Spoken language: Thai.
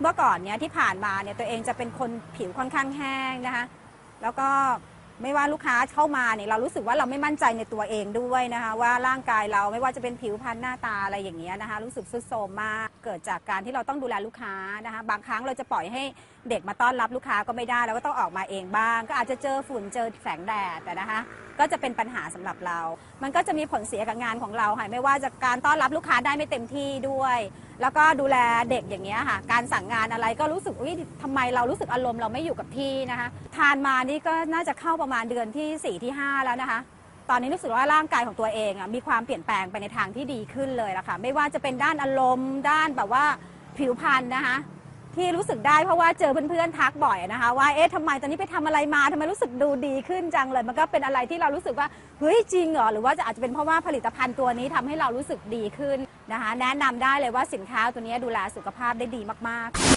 เมื่อก่อนเนี้ยที่ผ่านมาเนี่ยตัวเองจะเป็นคนผิวค่อนข้างแห้งนะคะ แล้วก็ ไม่ว่าลูกค้าเข้ามาเนี่ยเรารู้สึกว่าเราไม่มั่นใจในตัวเองด้วยนะคะ ว่าร่างกายเราไม่ว่าจะเป็นผิวพรรณหน้าตาอะไรอย่างเงี้ยนะคะ รู้สึกทรุดโทรมมากเกิดจากการที่เราต้องดูแลลูกค้านะคะ บางครั้งเราจะปล่อยให้เด็กมาต้อนรับลูกค้าก็ไม่ได้เราก็ต้องออกมาเองบ้าง ก็อาจจะเจอฝุ่นเจอแสงแดดแต่นะคะ ก็จะเป็นปัญหาสำหรับเรา มันก็จะมีผลเสียกับงานของเราค่ะไม่ว่าจะการต้อนรับลูกค้าได้ไม่เต็มที่ด้วย แล้วก็ดูแลเด็กอย่างเงี้ยค่ะ การสั่งงานอะไรก็รู้สึกอุ้ยทำไมเรารู้สึกอารมณ์เราไม่อยู่กับที่นะคะ ทานมานี่ก็น่าจะเข้าประมาณเดือนที่ 4 ที่ 5 แล้วนะคะ ตอนนี้รู้สึกว่าร่างกายของตัวเองอะมีความเปลี่ยนแปลงไปในทางที่ดีขึ้นเลยละค่ะ ไม่ว่าจะเป็นด้านอารมณ์ ด้านแบบว่าผิวพรรณนะคะที่รู้สึกได้เพราะว่าเจอเพื่อนๆทักบ่อยนะคะ ว่าเอ๊ะทำไมตอนนี้ไปทำอะไรมาทำไมรู้สึกดูดีขึ้นจังเลย มันก็เป็นอะไรที่เรารู้สึกว่าเฮ้ยจริงเหรอหรือว่าจะอาจจะเป็นเพราะว่าผลิตภัณฑ์ตัวนี้ทำให้เรารู้สึกดีขึ้นนะคะ แนะนำได้เลยว่าสินค้าตัวนี้ดูแลสุขภาพได้ดีมากๆ